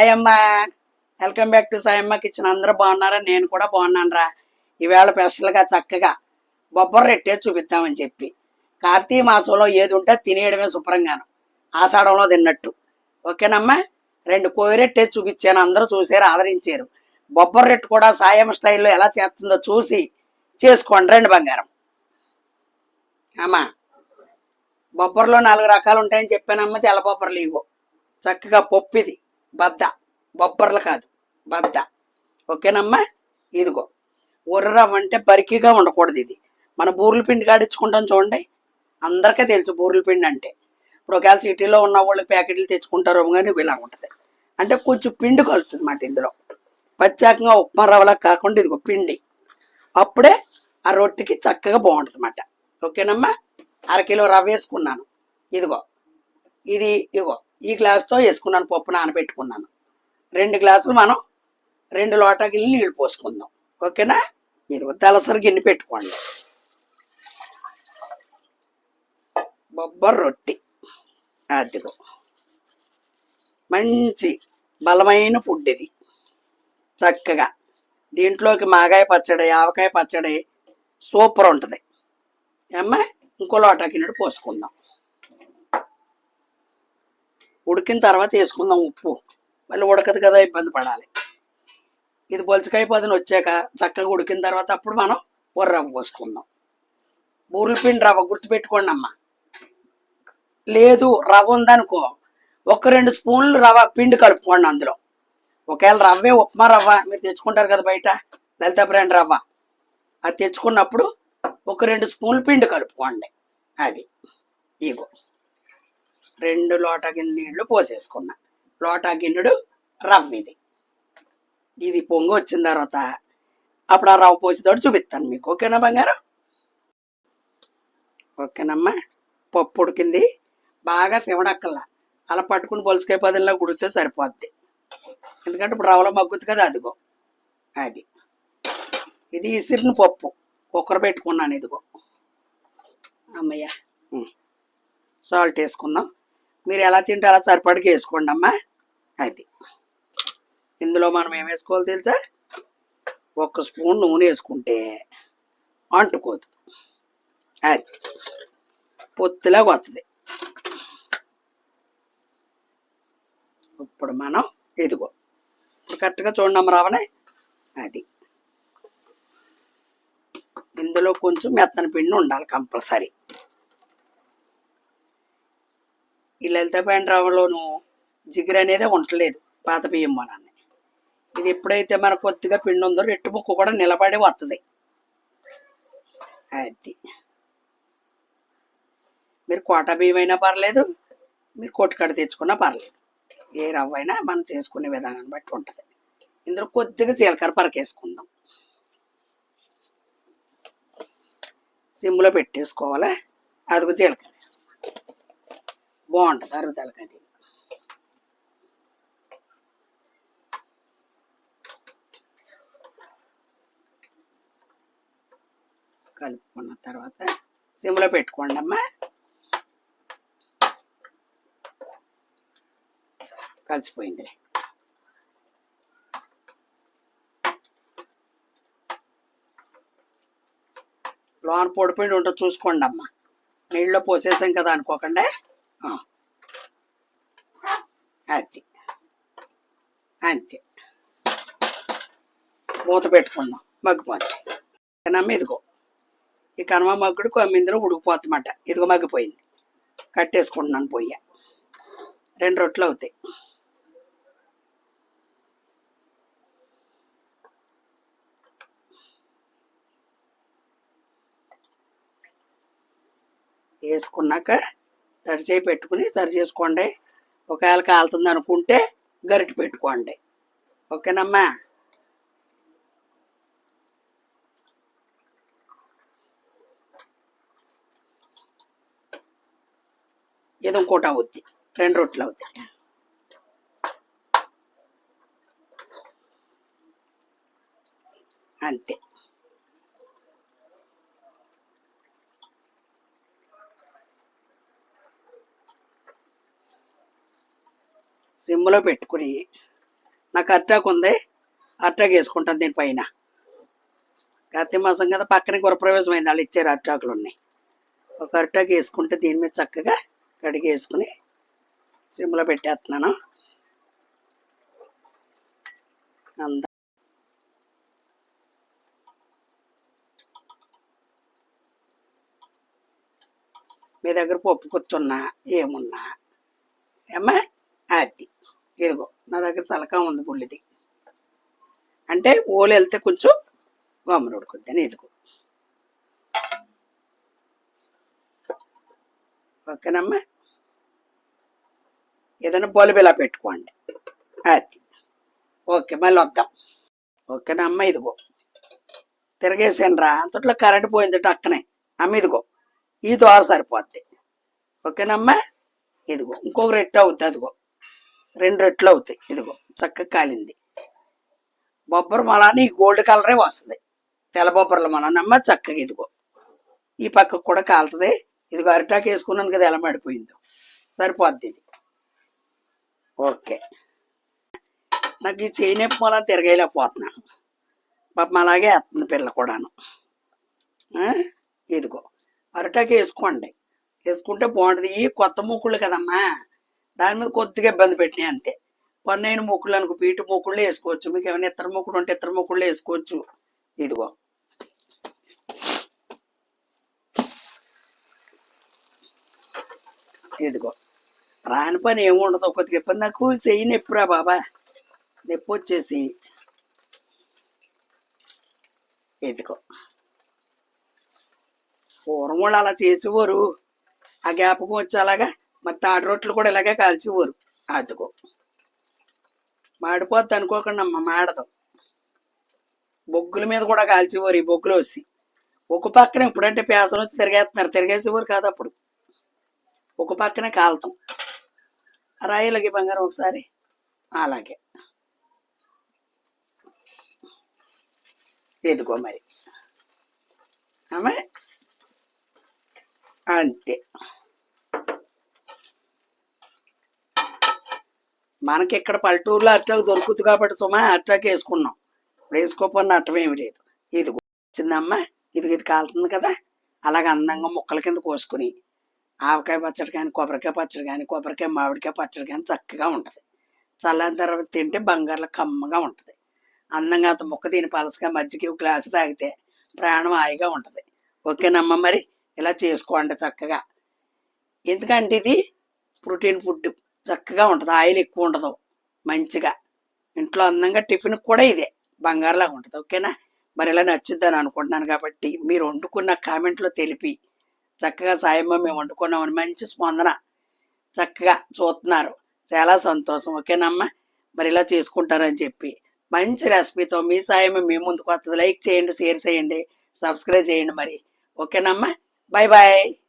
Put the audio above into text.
Sayamma welcome back to Sayamma kitchen అందరూ బాగున్నారా? నేను కూడా బాగున్నాను రా ఈవేళ స్పెషల్గా చక్కగా బొబ్బర రెట్టే చూపిద్దామని చెప్పి. కార్తీక మాసంలో ఏది ఉంటే తినేయడమే శుభ్రంగాను. ఆషాఢంలో తిన్నట్టు. ఓకేనమ్మా? రెండు కోయిరెట్టే చూపించాను. అందరూ చూసారు ఆదరించారు. బొబ్బర రెట్టు కూడా సాయమ్మ స్టైల్లో ఎలా చేస్తుందో చూసి చేసుకోండి. రెండు బంగారం. అమ్మా బొబ్బర్లో నాలుగు రకాలు ఉంటాయని చెప్పానమ్మ. తెల్ల బొబ్బర్లు ఇగో. చక్కగా పప్పు ఇది. బద్ద. బొబ్బర్లు కాదు బద్ద. ఓకేనమ్మా? ఇదిగో. ఉర్రవ్ అంటే బరికిగా ఉండకూడదు ఇది. మన బూరెల పిండి కాడించుకుంటాం చూడండి. అందరికీ తెలుసు బూరెల పిండి అంటే. ఇప్పుడు ఒకవేళ సిటీలో ఉన్న వాళ్ళు ప్యాకెట్లు తెచ్చుకుంటారు కానీ ఇలా ఉంటుంది. అంటే కొంచెం పిండి కలుతుంది మాట ఇందులో. ప్రత్యేకంగా ఉప్మా రవ్వలా కాకుండా ఇదిగో పిండి. అప్పుడే ఆ రొట్టెకి చక్కగా బాగుంటుంది అన్నమాట ఓకేనమ్మా? అరకిలో రవ్వ వేసుకున్నాను. ఇదిగో. ఇది ఇదిగో. ఈ గ్లాస్తో వేసుకున్నాను పప్పు నానబెట్టుకున్నాను. రెండు గ్లాసులు మనం రెండు లోటా గిన్నె నీళ్ళు పోసుకుందాం. ఓకేనా? ఇదిగో దలసరి గిన్నె పెట్టుకోండి. బొబ్బర్ రొట్టి. అదిగో. మంచి బలమైన ఫుడ్ ఇది. చక్కగా. దీంట్లోకి మాగాయ పచ్చడి ఆవకాయ పచ్చడి సూపర్ ఉంటుంది. ఏమ్మా? ఇంకో లోటా గిన్నెడు పోసుకుందాం. ఉడికిన తర్వాత వేసుకుందాం ఉప్పు. మళ్ళీ ఉడకదు కదా ఇబ్బంది పడాలి. ఇది బొలసకాయ పదిన వచ్చాక చక్కగా ఉడికిన తర్వాత అప్పుడు మనం ఉర్ర రవ్వ పోసుకుందాం. బూరెల పిండి రవ్వ గుర్తుపెట్టుకోండి అమ్మా. లేదు రవ్వ ఉందనుకో ఒక రెండు స్పూన్లు రవ్వ పిండి కలుపుకోండి అందులో. ఒకవేళ రవ్వే ఉప్మా రవ్వ మీరు తెచ్చుకుంటారు కదా బయట లలిత బ్రాండ్ రవ్వ. అది తెచ్చుకున్నప్పుడు ఒక రెండు స్పూన్లు పిండి కలుపుకోండి. అది. ఇగో. రెండు లోటా గిన్నె నీళ్ళు పోసేసుకున్నా. లోటా గిన్నెడు రవ్వ ఇది. ఇది పొంగు వచ్చిన తర్వాత అప్పుడు ఆ రవ్వ పోసేతోటి చూపిస్తాను మీకు. ఓకేనా బంగారం? ఓకేనమ్మా. పప్పు ఉడికింది. బాగా శివడక్కల్లా అలా పట్టుకుని పొలసకాయ పదిలో ఉడికితే సరిపోద్ది. ఎందుకంటే ఇప్పుడు రవ్వలో మగ్గుతుంది కదా అదిగో. అది. ఇది ఇసిరిన పప్పు. కుక్కర్ పెట్టుకున్నాను ఇదిగో. అమ్మయ్య. సాల్ట్ వేసుకుందాం. మీరు ఎలా తింటే అలా సరిపడికి వేసుకోండి అమ్మా. అది. ఇందులో మనం ఏం వేసుకోవాలి తెలుసా? ఒక స్పూన్ నూనె వేసుకుంటే అంటుకోదు. అది. పొత్తులాగా వస్తుంది ఇప్పుడు మనం ఇదిగో. ఇప్పుడు కరెక్ట్గా చూడండి రావనే అది. ఇందులో కొంచెం మెత్తన పిండి ఉండాలి కంపల్సరీ. ఈ లలిత పిండి జిగురు అనేది ఉండలేదు పాత బియ్యం వలన ఇది ఎప్పుడైతే మనకు కొద్దిగా పిండి ఉందో రెట్టు ముక్క కూడా నిలబడి వస్తుంది అది. మీరు కోట బియ్యం అయినా పర్లేదు మీరు కొట్టుకడ తెచ్చుకున్నా పర్లేదు. ఏ రవ్వ అయినా మనం చేసుకునే విధానాన్ని బట్టి ఉంటుంది. ఇందులో కొద్దిగా జీలకర్ర పరకేసుకుందాం. సిమ్లో పెట్టేసుకోవాలి? అదిగో జీలకర్ర. బాగుంటుంది అరుగుదలకి అది కలుపుకున్న తర్వాత సిమ్లో పెట్టుకోండి అమ్మా. కలిసిపోయిందిలే. లోన పొడిపోయి ఉంటుంది చూసుకోండి అమ్మా. నీళ్ళలో పోసేసాం కదా అనుకోకండి. అది అంతే. మూత పెట్టుకుందాం. మగ్గిపోద్ది కనమ్మ ఇదిగో. ఈ కనుమ మగ్గుడు కొమ్మిందిలో ఉడికిపోతుందన్నమాట. ఇదిగో మగ్గిపోయింది. కట్టేసుకుంటున్నాను పొయ్య. రెండు రొట్టెలు అవుతాయి. వేసుకున్నాక తడిచేయి పెట్టుకుని సరి చేసుకోండి. ఒకవేళ కాలుతుంది అనుకుంటే గరిటె పెట్టుకోండి. ఓకేనమ్మా? ఇది ఇంకోటి అవుద్ది. రెండు రొట్టెలు అవుతాయి అంతే. సిమ్లో పెట్టుకుని నాకు అట్టాకు ఉంది అట్టాకు వేసుకుంటాను దీనిపైన. కత్తి మాసం కదా పక్కనే గురప్రవేశం అయింది వాళ్ళు ఇచ్చారు అట్టాకులు ఉన్నాయి ఒక అట్టాకు వేసుకుంటే దీని మీద చక్కగా కడిగి వేసుకుని సిమ్లో పెట్టేస్తున్నాను. అంద మీ దగ్గర పప్పు కుత్తున్నా ఏమున్నా? ఏమ్మా? అది. ఇదిగో నా దగ్గర చలకా ఉంది బుల్లిది. అంటే ఓలు వెళ్తే కొంచెం గమ్మున ఉడుకుద్దని ఇదిగో ఓకేనమ్మా? ఏదైనా బొలబిలా పెట్టుకోండి. అది. ఓకే మళ్ళీ వద్దాం. ఓకేనమ్మా ఇదిగో. తిరగేసాను రా. అంతట్లో కరెంట్ పోయింది అక్కనే. అమ్మ ఇదిగో. ఈ దోర సరిపోద్ది. ఓకేనమ్మా? ఇదిగో. ఇంకొక రెట్టు అవుద్ది అదిగో. రెండు రెట్లు అవుతాయి. ఇదిగో చక్కగా కాలింది. బొబ్బరి మలాని ఈ గోల్డ్ కలరే వస్తుంది. తెల్ల బొబ్బర్ల మలానమ్మ చక్కగా ఇదిగో. ఈ పక్కకు కూడా కాలుతుంది. ఇదిగో అరిటాకు వేసుకున్నాను కదా ఎలా మడిపోయిందో. సరిపోద్ది ఇది. ఓకే. నాకు ఈ చేయి మళ్ళా తిరగలేకపోతున్నాను పాపం అలాగే వేస్తుంది పిల్ల కూడాను. ఇదిగో అరిటాకు వేసుకోండి. వేసుకుంటే బాగుంటుంది. ఈ కొత్త మూకుళ్ళు కదమ్మా. దాని మీద కొద్దిగా ఇబ్బంది పెట్టినాయి అంతే. పన్నైన మొక్కులు అనుకో పీటు మూకుళ్ళు వేసుకోవచ్చు. మీకు ఏమైనా ఇతర మూకుడు ఉంటే ఇతర మొక్కుళ్ళు వేసుకోవచ్చు. ఇదిగో. ఇదిగో. రాని పని ఏముండదు కొద్దిగా ఇబ్బంది. నాకు చెయ్యి నొప్పిరా బాబా. నొప్పి వచ్చేసి. ఇదిగో. పూర్వం వాళ్ళు అలా చేసేవారు. ఆ జ్ఞాపకం వచ్చి అలాగా మరి తాటి రొట్టెలు కూడా ఇలాగే కాల్చేవారు. అదిగో. మాడిపోద్ది అనుకోకుండా అమ్మ మాడదు. బొగ్గుల మీద కూడా కాల్చేవారు ఈ బొగ్గులు వచ్చి ఒక పక్కన ఇప్పుడంటే పేసలు వచ్చి తిరిగేస్తున్నారు తిరిగేసేవారు కాదు అప్పుడు. ఒక పక్కనే కాలుతాం. రాయలకి బంగారం ఒకసారి. అలాగే. ఎదుగో మరి. ఆమె అంతే. మనకి ఇక్కడ పల్లెటూరులో అట్టాకు దొరుకుతుంది కాబట్టి సుమా అట్టాకి వేసుకున్నాం. ఇప్పుడు అట్టం ఏమి లేదు. ఇది వచ్చిందమ్మా. ఇది ఇది కాలుతుంది కదా. అలాగ అందంగా ముక్కల కింద కోసుకుని ఆవకాయ పచ్చడి కానీ కొబ్బరికాయ పచ్చడి కానీ కొబ్బరికాయ మామిడికాయ పచ్చడి కానీ చక్కగా ఉంటుంది. చల్లని తర్వాత తింటే బంగారులో కమ్మగా ఉంటుంది. అందంగా అంత ముక్క తిని పలసగా మజ్జిగ గ్లాసు తాగితే ప్రాణం హాయిగా ఉంటుంది. ఓకేనమ్మా మరి? ఇలా చేసుకోండి చక్కగా. ఎందుకంటే ఇది ప్రోటీన్ ఫుడ్. చక్కగా ఉంటుంది. ఆయిల్ ఎక్కువ ఉండదు మంచిగా. ఇంట్లో అందంగా టిఫిన్ కూడా ఇదే. బంగారులాగా ఉంటుంది. ఓకేనా? మరి ఇలా నచ్చుద్దని అనుకుంటున్నాను కాబట్టి మీరు వండుకున్న కామెంట్లో తెలిపి చక్కగా సాయమ్మ మేము వండుకున్నామని మంచి స్పందన చక్కగా చూస్తున్నారు. చాలా సంతోషం. ఓకేనమ్మా? మరి ఇలా చేసుకుంటారని చెప్పి మంచి రెసిపీతో మీ సాయం మీ ముందుకు వస్తుంది. లైక్ చేయండి షేర్ చేయండి సబ్స్క్రైబ్ చేయండి మరి. ఓకేనమ్మా? Bye bye